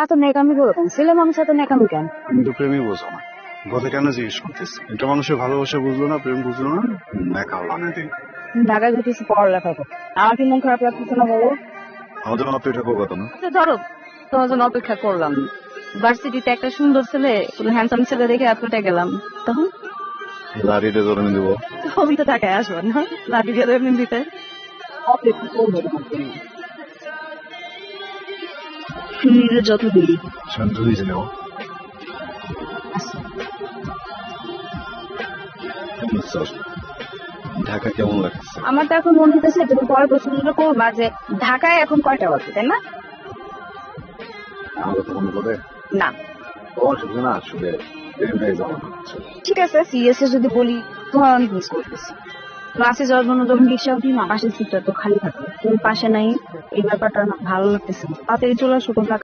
এত নেকামি করো কেন? ছেলে মানুষ এত নেকামি কেন? কিন্তু তো প্রেমই বোঝো না। কথা কেন জিজ্ঞেস করতেছি? একটা মানুষের ভালোবাসা বুঝলো না প্রেম বুঝলো না দেখা হলো না দিন ঢাকায় ঘুরতেছি পড়ালেখা করতে আমার কি মন খারাপ লাগতেছে না বলো? আমাদের অপেক্ষা করব তো না? তো ধরো তোমার জন্য অপেক্ষা করলাম। ভার্সিটিতে একটা সুন্দর ছেলে কোনো হ্যান্ডসাম ছেলে দেখে আপনাটা গেলাম। তখন? লাড়িতে ধরে নিয়ে দেবো তুমি তো ঢাকায় আসব না? লাঠি দিয়ে এমনি দিতে। অপেক্ষা করব দিবি শান্ত ঢাকা কেমন লাগছে? আমার তো এখন মনে হতেছে তুমি প্রশ্নটা করবা যে ঢাকায় এখন কয়টা বাজে তাই না? আমাকে করে না। অসুবিধা না আসলে ঠিক আছে এ যদি বলি তোমার অনেক মিস করতেছি ক্লাসে যাওয়ার জন্য যখন রিক্সা উঠি না পাশের সিটটা তো খালি থাকে। তুমি পাশে নাই এই ব্যাপারটা ভালো লাগতেছে না। তাড়াতাড়ি চলে আসো